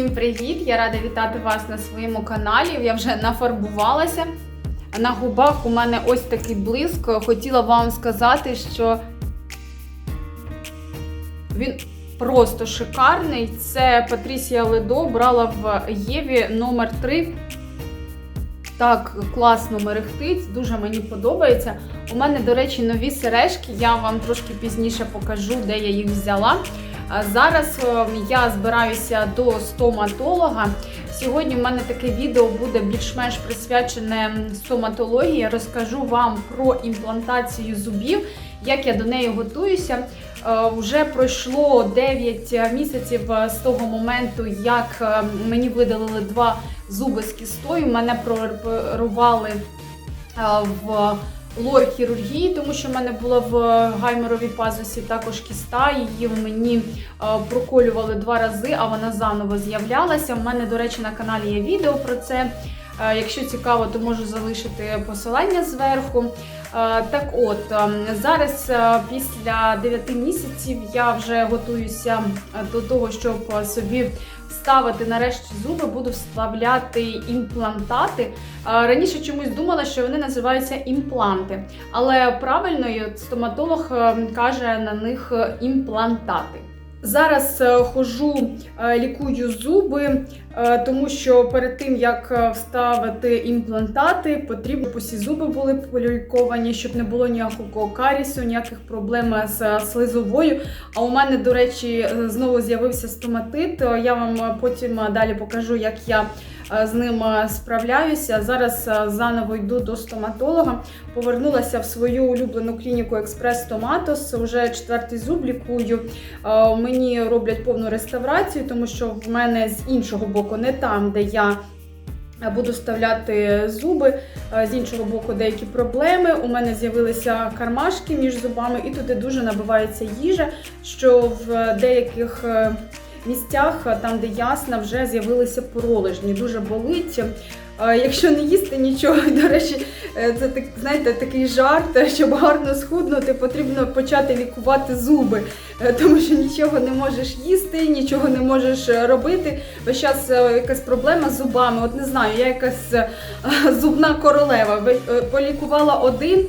Усім привіт! Я рада вітати вас на своєму каналі. Я вже нафарбувалася. На губах у мене ось такий блиск. Хотіла вам сказати, що він просто шикарний. Це Патрісія Ледо брала в Єві номер 3 Так класно мерехтить, дуже мені подобається. У мене, до речі, нові сережки. Я вам трошки пізніше покажу, де я їх взяла. Зараз я збираюся до стоматолога. Сьогодні в мене таке відео буде більш-менш присвячене стоматології. Розкажу вам про імплантацію зубів, як я до неї готуюся. Е, Вже пройшло 9 місяців з того моменту, як е, мені видалили два зуби з кістою. Мене прооперували е, в лор-хірургії, тому що в мене була в гайморовій пазусі також кіста. Її мені е, проколювали два рази, а вона заново з'являлася. У мене, до речі, на каналі є відео про це. Е, Якщо цікаво, то можу залишити посилання зверху. Е, Так от, е, зараз е, після 9 місяців я вже готуюся е, до того, щоб собі вставити нарешті зуби, буду вставляти імплантати. Раніше чомусь думала, що вони називаються імпланти, але правильно стоматолог е, каже на них імплантати. Зараз е, хожу, е, лікую зуби, е, тому що перед тим як вставити імплантати, потрібно щоб усі зуби були поліковані, щоб не було ніякого карісу, ніяких проблем з слизовою. А у мене, до речі, знову з'явився стоматит. Я вам потім далі покажу, як я з ним е, справляюся. Зараз е, заново йду до стоматолога. Повернулася в свою улюблену клініку Експрес Томатос. Уже четвертий зуб лікую. Е, Мені роблять повну реставрацію, тому що в мене з іншого боку, не там, де я. Буду вставляти зуби Е, з іншого боку, деякі проблеми. У мене з'явилися кармашки між зубами, і туди дуже набивається їжа, що в деяких е, місцях, е, там де ясна, вже з'явилися пролежні. Дуже болить. Е, Якщо не їсти нічого, до речі, е, це так, знаєте, такий жарт, щоб гарно схуднути, потрібно почати лікувати зуби, тому що нічого не можеш їсти, нічого не можеш робити. Весь час якась проблема з зубами. От не знаю, я якась зубна королева. Полікувала один,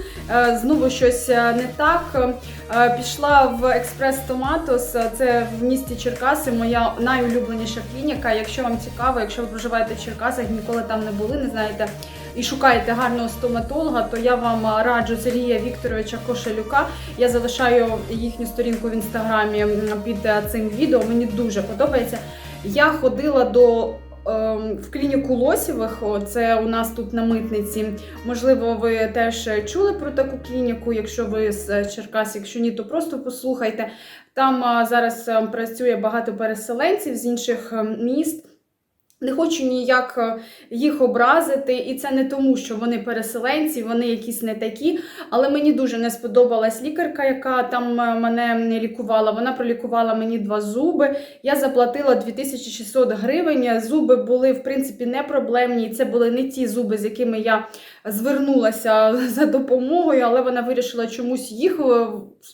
знову щось не так. Е, Пішла в експрес Томатос, це в місті Черкаси, моя найулюбленіша клініка. Якщо вам цікаво, якщо ви проживаєте в Черкасах, ніколи там не були, не знаєте. І шукаєте гарного стоматолога, то я вам раджу Сергія Вікторовича Кошелюка. Я залишаю їхню сторінку в інстаграмі під цим відео. Мені дуже подобається. Я ходила до в клініку Лосєвих, це у нас тут на митниці. Можливо, ви теж чули про таку клініку. Якщо ви з е, Черкас, якщо ні, то просто послухайте. Там зараз е, працює багато переселенців з інших е, міст. Не хочу ніяк е, їх образити, і це не тому, що вони переселенці, вони якісь не такі. Але мені дуже не сподобалась лікарка, яка там е, мене лікувала. Вона пролікувала мені два зуби. Я заплатила 2600 гривень. Зуби були в принципі не проблемні. Це були не ті зуби, з якими я звернулася за допомогою, але вона вирішила чомусь їх. е,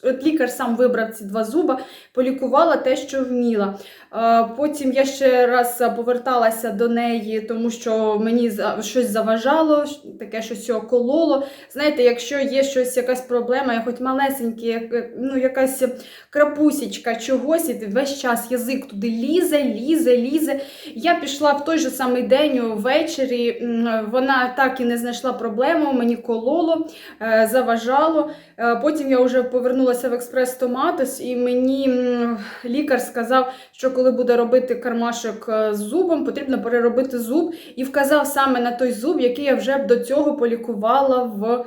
От лікар сам вибрав ці два зуба, полікувала те, що вміла. Потім я ще раз поверталася до неї, тому що мені щось заважало, таке щось кололо. Знаєте, якщо є щось, якась проблема, я хоч малесенький, як- ну якась крапусічка чогось, і весь час язик туди лізе, лізе, лізе. Я пішла в той же самий день ввечері. Вона так і не знайшла проблему, мені кололо, е, заважало. Е, Потім я вже повернулася в експрес Томатос, і мені лікар сказав, що коли буде робити кармашок е, з зубом, потрібно переробити зуб, і вказав саме на той зуб, який я вже до цього полікувала в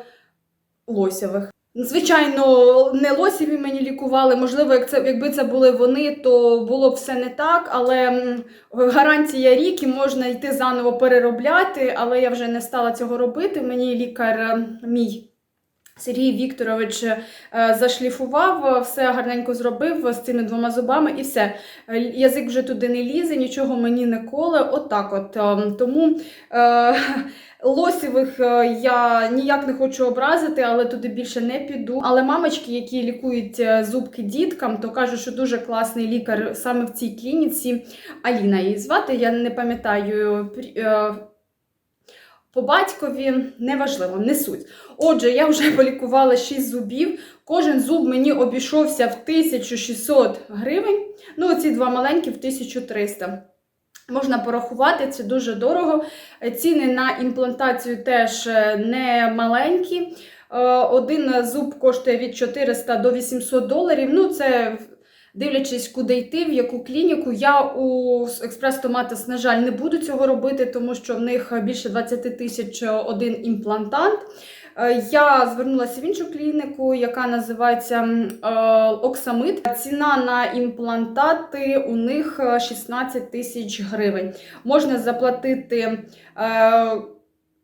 Лосєвих. Звичайно, не лосіві мені лікували. Можливо, як це, якби це були вони, то було б все не так. Але гарантія рік і можна йти заново переробляти. Але я вже не стала цього робити. Мені лікар мій. Сергій Вікторович е, зашліфував, е, все гарненько зробив з цими двома зубами, і все. Е, Язик вже туди не лізе, нічого мені не коле. Отак от. Тому е, Лосівих е, я ніяк не хочу образити, але туди більше не піду. Але мамочки, які лікують е, зубки діткам, то кажуть, що дуже класний лікар саме в цій клініці. Аліна її звати. Я не пам'ятаю е, по батькові, неважливо, не суть. Отже, я вже полікувала 6 зубів. Кожен зуб мені обійшовся в 1600 гривень. Ну, оці два маленькі в 1300. Можна порахувати, це дуже дорого. Ціни на імплантацію теж е, не маленькі. Е, Один зуб коштує від 400 до 800 доларів. Ну, це дивлячись, куди йти, в яку клініку. Я у експрес-томатос, на жаль, не буду цього робити, тому що в них більше 20 тисяч один імплантант. Е, Я звернулася в іншу клініку, яка називається е, Оксамит. Ціна на імплантати у них е, 16 тисяч гривень. Можна заплатити е,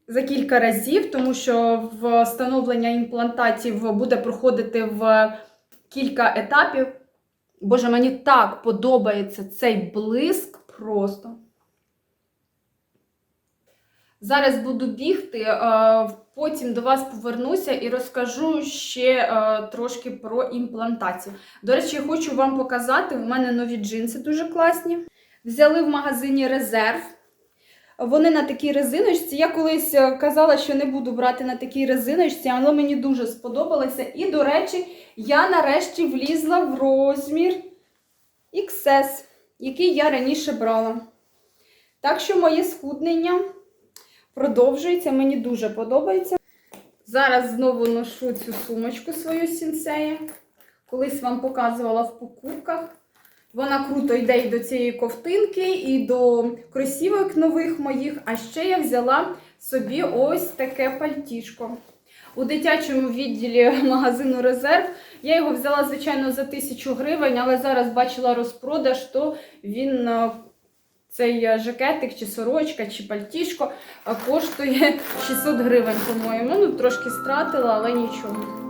за кілька разів, тому що встановлення імплантатів буде проходити в кілька етапів. Боже, мені так подобається цей блиск просто. Зараз буду бігти, е, потім до вас повернуся і розкажу ще е, трошки про імплантацію. До речі, хочу вам показати, у мене нові джинси дуже класні. Взяли в магазині резерв. Вони на такій резиночці. Я колись е, казала, що не буду брати на такій резиночці, але мені дуже сподобалося. І, до речі, я нарешті влізла в розмір XS, який я раніше брала. Так що моє схуднення продовжується, мені дуже подобається. Зараз знову ношу цю сумочку свою сінсея. Колись вам показувала в покупках. Вона круто йде і до цієї ковтинки, і до кросівок нових моїх. А ще я взяла собі ось таке пальтішко. У дитячому відділі магазину Резерв. Я його взяла, звичайно, за тисячу гривень, але зараз бачила розпродаж, то він е, цей е, жакетик, чи сорочка, чи пальтішко е, коштує 600 гривень, по-моєму. Ну, трошки стратила, але нічого.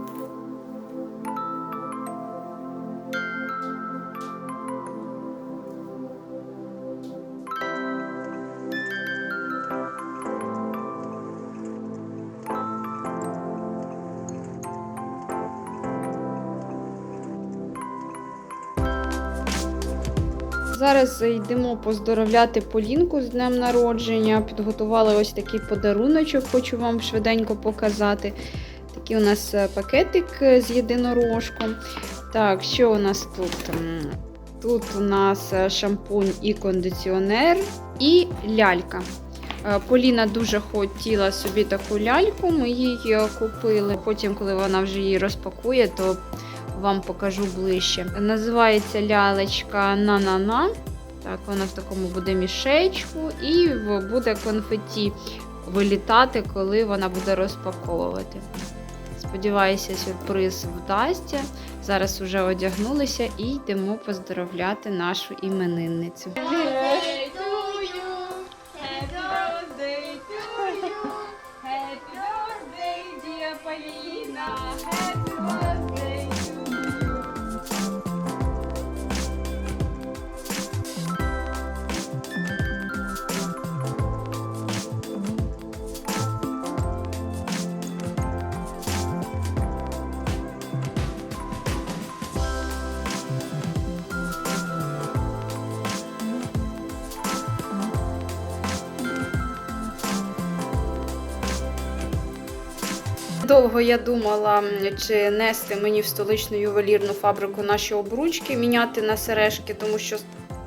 Зараз йдемо поздоровляти Полінку з днем народження. Підготували ось такий подаруночок, хочу вам швиденько показати. Такий у нас е, пакетик е, з єдинорожком. Так, що у нас тут? Тут у нас е, шампунь і кондиціонер, і лялька. Поліна дуже хотіла собі таку ляльку, ми е, купили. Потім, коли вона вже її розпакує, то вам покажу ближче. Називається лялечка на-на-на. Так, вона в такому буде мішечку, і буде конфеті вилітати, коли вона буде розпаковувати. Сподіваюся, сюрприз вдасться. Зараз вже одягнулися і йдемо поздоровляти нашу іменинницю. Happy birthday dear Polina. Happy birthday Довго я думала, чи нести мені в столичну ювелірну фабрику наші обручки, міняти на сережки, тому що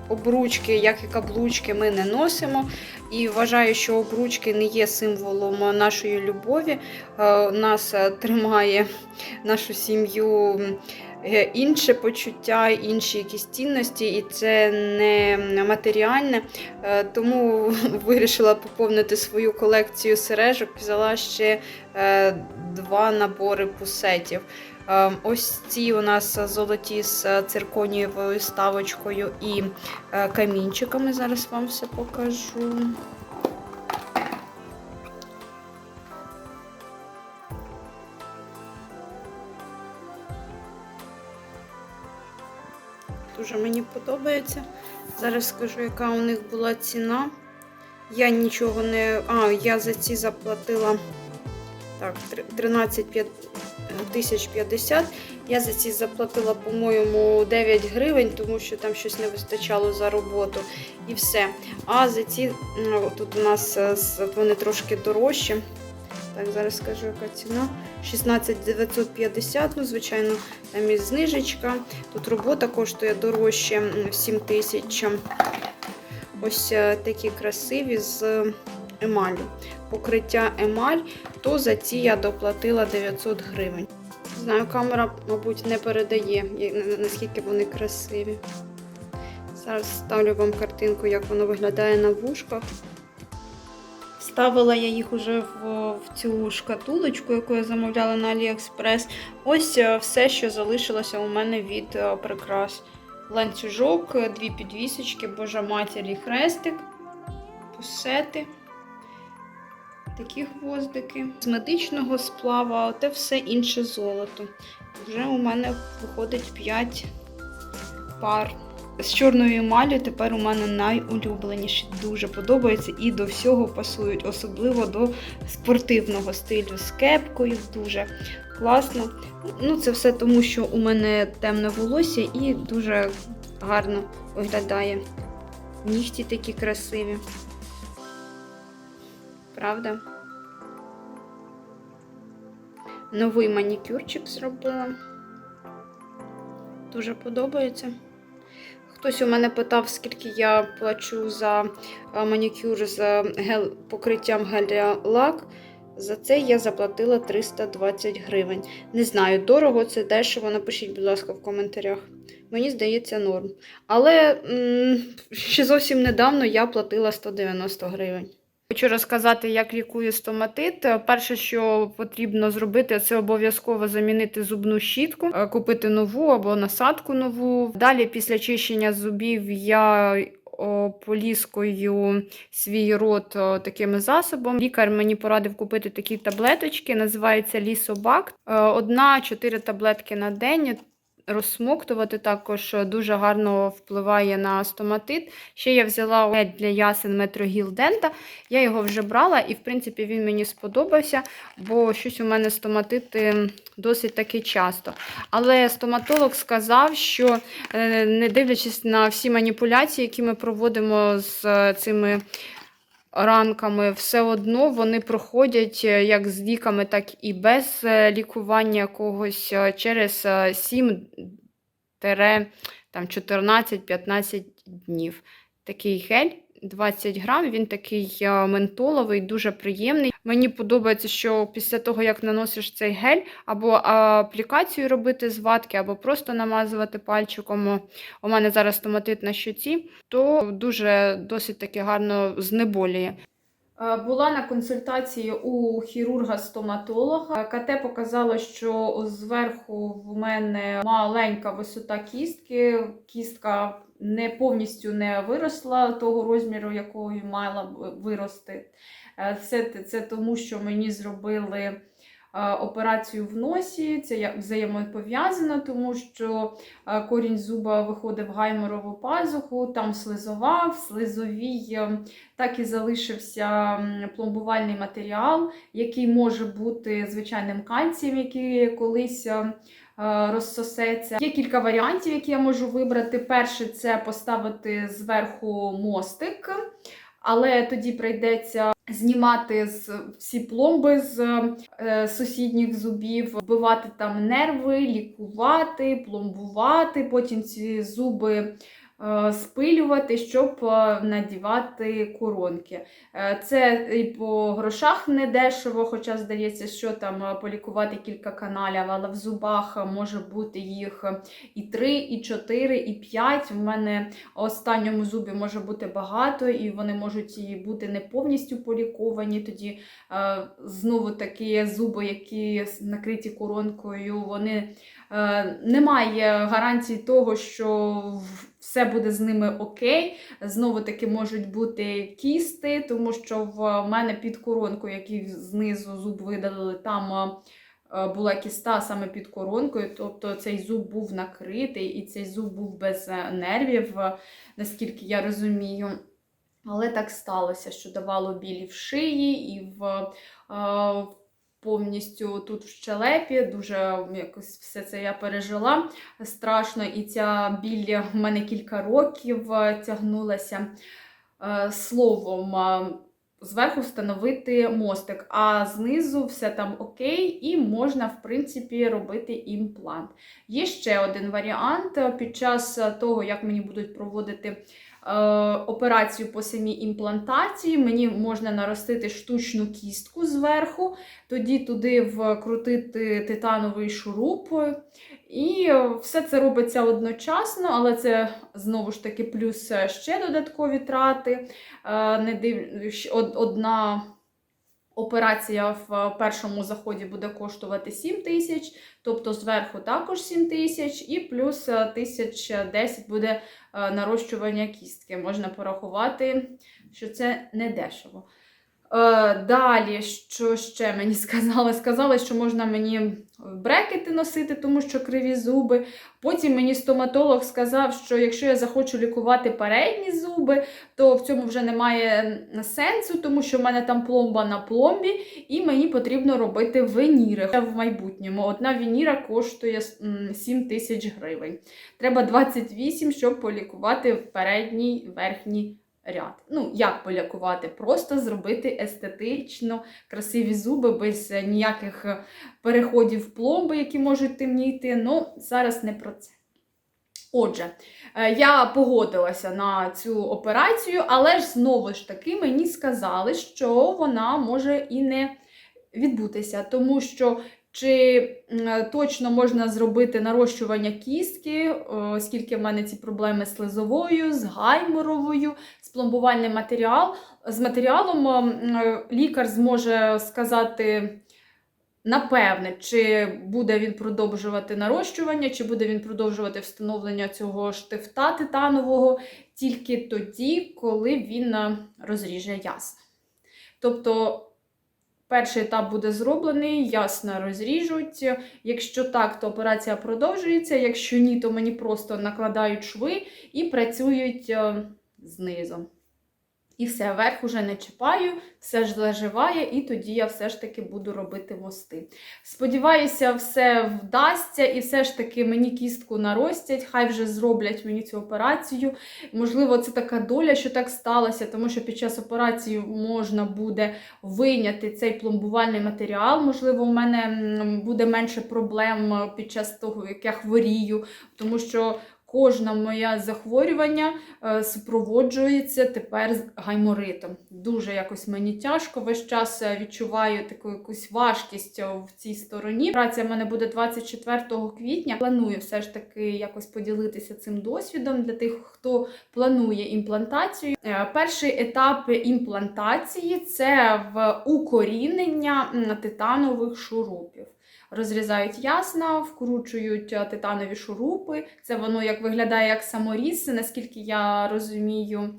обручки, як і каблучки, ми не носимо. І вважаю, що обручки не є символом нашої любові. Е, Нас тримає нашу сім'ю е, інше почуття, інші якісь цінності, і це не матеріальне. Е, Тому вирішила поповнити свою колекцію сережок. Взяла ще два набори пусетів. Е, Ось ці у нас золоті з цирконієвою ставочкою і е, камінчиками. Зараз вам все покажу. Дуже мені подобається. Зараз скажу, яка у них була ціна. Я нічого не. А, я за ці заплатила так, тр- 13 п'ят- тисяч 50. Я за ці заплатила, по-моєму, 9 гривень, тому що там щось не вистачало за роботу. І все. А за ці ну, тут у нас е, вони трошки дорожчі. Так, зараз скажу, яка ціна. 16 950, ну, звичайно, там і знижечка. Тут робота коштує дорожче м, 7 тисяч. Ось е, такі красиві з емалю. Покриття емаль, то за ці я доплатила 900 гривень. Знаю, камера, мабуть, не передає, наскільки вони красиві. Зараз ставлю вам картинку, як воно виглядає на вушках. Ставила я їх уже в, в цю шкатулочку, яку я замовляла на AliExpress. Ось е, все, що залишилося у мене від е, прикрас. Ланцюжок, дві підвісочки, Божа матір і хрестик, пусети, такі гвоздики. З медичного сплава, а те все інше золото. Вже у мене виходить 5 пар. З чорною емаллю тепер у мене найулюбленіші. Дуже подобається і до всього пасують, особливо до спортивного стилю з кепкою. Дуже класно. Ну, це все тому, що у мене темне волосся і дуже гарно виглядає. Нігті такі красиві. Правда? Новий манікюрчик зробила. Дуже подобається. Хтось у мене питав, скільки я плачу за е, манікюр з е, гел... покриттям гель-лак. За це я заплатила 320 гривень. Не знаю, дорого це дешево. Напишіть, будь ласка, в коментарях. Мені здається, норм. Але м, ще зовсім недавно я платила 190 гривень. Хочу розказати, як лікую стоматит. Е, Перше, що потрібно зробити, це обов'язково замінити зубну щітку, е, купити нову або насадку нову. Далі, після чищення зубів, я поліскою свій рот о, таким засобом. Лікар мені порадив купити такі таблеточки, називається Лісобак. Одна-чотири таблетки на день. Розсмоктувати також дуже гарно впливає на стоматит. Ще я взяла для ясен Метрогіл Дента. Я його вже брала, і в принципі він мені сподобався, бо щось у мене стоматити досить таки часто. Але стоматолог сказав, що е, не дивлячись на всі маніпуляції, які ми проводимо з е, цими ранками, все одно вони проходять е, як з ліками, так і без е, лікування якогось е, через 7 там 14-15 днів. Такий гель 20 грам, він такий ментоловий, дуже приємний. Мені подобається, що після того, як наносиш цей гель, або аплікацію робити з ватки, або просто намазувати пальчиком. У мене зараз стоматит на щоці, то дуже досить таки гарно знеболює. Була на консультації у хірурга-стоматолога. КТ показало, що зверху в мене маленька висота кістки. Кістка не повністю не виросла того розміру, якою мала вирости. Е, Все це тому, що мені зробили е, операцію в носі. Це взаємопов'язано, тому що е, корінь зуба виходив в гайморову пазуху, там слизова, в слизовій так і залишився пломбувальний матеріал, який може бути звичайним кальцієм, який колись розсосеться. Є кілька варіантів, які я можу вибрати. Перше це поставити зверху мостик, але тоді прийдеться знімати з всі пломби з е, сусідніх зубів, вбивати там нерви, лікувати, пломбувати, потім ці зуби. Е, Спилювати, щоб е, надівати коронки. Е, Це і по грошах не дешево, хоча здається, що там полікувати кілька каналів, але в зубах може бути їх і 3, і 4, і 5. В мене останньому зубі може бути багато, і вони можуть бути не повністю поліковані. Тоді знову такі зуби, які накриті коронкою, вони немає гарантії того, що все буде з ними окей. Знову таки можуть бути кісти, тому що в мене під коронкою, який знизу зуб видалили, там е, була кіста саме під коронкою. Тобто цей зуб був накритий, і цей зуб був без е, нервів, е, наскільки я розумію. Але так сталося, що давало білі в шиї і в е, повністю тут в щелепі. Дуже якось все це я пережила страшно, і ця біль в мене кілька років е, тягнулася. Е, Словом, е, зверху встановити мостик, а знизу все там окей, і можна, в принципі, робити імплант. Є ще один варіант під час того, як мені будуть проводити операцію по самій імплантації, мені можна наростити штучну кістку зверху, тоді туди вкрутити титановий шуруп. І е, все це робиться одночасно, але це знову ж таки плюс е, ще додаткові трати. Е, Не див... Одна операція в е, першому заході буде коштувати 7 тисяч, тобто зверху також 7 тисяч, і плюс е, тисяч 10 буде е, нарощування кістки. Можна порахувати, що це не дешево. Е, Далі, що ще мені сказали? Сказали, що можна мені брекети носити, тому що криві зуби. Потім мені стоматолог сказав, що якщо я захочу лікувати передні зуби, то в цьому вже немає сенсу, тому що в мене там пломба на пломбі, і мені потрібно робити веніри в майбутньому. Одна веніра коштує 7 тисяч гривень. Треба 28, щоб полікувати передній верхній ряд. Ну, як полікувати? Просто зробити естетично красиві зуби без е, ніяких е, переходів пломби, які можуть темніти. Ну, зараз не про це. Отже, е, я погодилася на цю операцію, але ж знову ж таки мені сказали, що вона може і не відбутися, тому що чи точно можна зробити нарощування кістки, оскільки в мене ці проблеми з слизовою, з гайморовою, з матеріал, з матеріалом е, лікар зможе сказати. Напевне, чи буде він продовжувати нарощування, чи буде він продовжувати встановлення цього штифта титанового тільки тоді, коли він е, розріже ясно. Тобто перший етап буде зроблений, ясно розріжуть. Якщо так, то операція продовжується. Якщо ні, то мені просто накладають шви і працюють е, знизу. І все, верх уже не чіпаю, все ж заживає, і тоді я все ж таки буду робити мости. Сподіваюся, все вдасться, і все ж таки мені кістку наростять, хай вже зроблять мені цю операцію. Можливо, це така доля, що так сталося, тому що під час операції можна буде вийняти цей пломбувальний матеріал. Можливо, у мене буде менше проблем під час того, як я хворію, тому що. Кожне моє захворювання е, супроводжується тепер з гайморитом. Дуже якось мені тяжко. Весь час е, відчуваю таку якусь важкість е, в цій стороні. Праця в мене буде 24 квітня. Планую все ж таки якось поділитися цим досвідом для тих, хто планує імплантацію. Перший етап імплантації це в укорінення титанових шурупів. Розрізають ясна, вкручують е, титанові шурупи. Це воно як виглядає як саморіз, наскільки я розумію.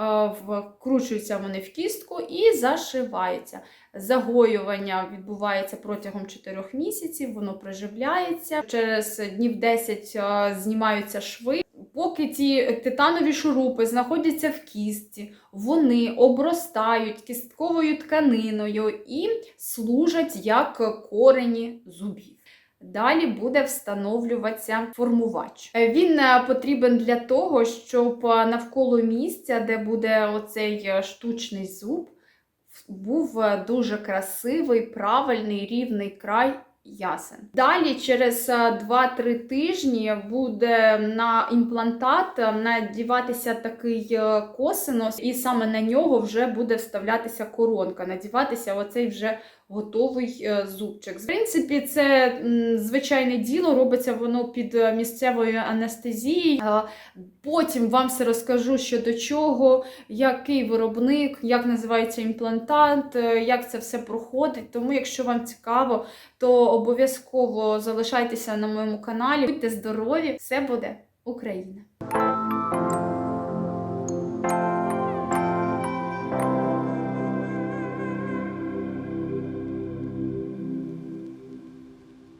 Е, Вкручуються вони в кістку і зашиваються. Загоювання відбувається протягом 4 місяців, воно приживляється. Через днів 10 е, знімаються шви. Поки ці титанові шурупи знаходяться в кістці, вони обростають кістковою тканиною і служать як корені зубів. Далі буде встановлюватися формувач. Він е, потрібен для того, щоб е, навколо місця, де буде оцей е, штучний зуб, був дуже красивий, правильний, рівний край ясен. Далі, через е, 2-3 тижні, буде на імплантат е, надіватися такий косинос, і саме на нього вже буде вставлятися коронка, надіватися оцей вже готовий е, зубчик. В принципі, це звичайне діло, робиться воно під е, місцевою анестезією. Потім вам все розкажу, що до чого, який виробник, як називається імплантант, е, як це все проходить. Тому, якщо вам цікаво, то обов'язково залишайтеся на моєму каналі. Будьте здорові! Все буде Україна!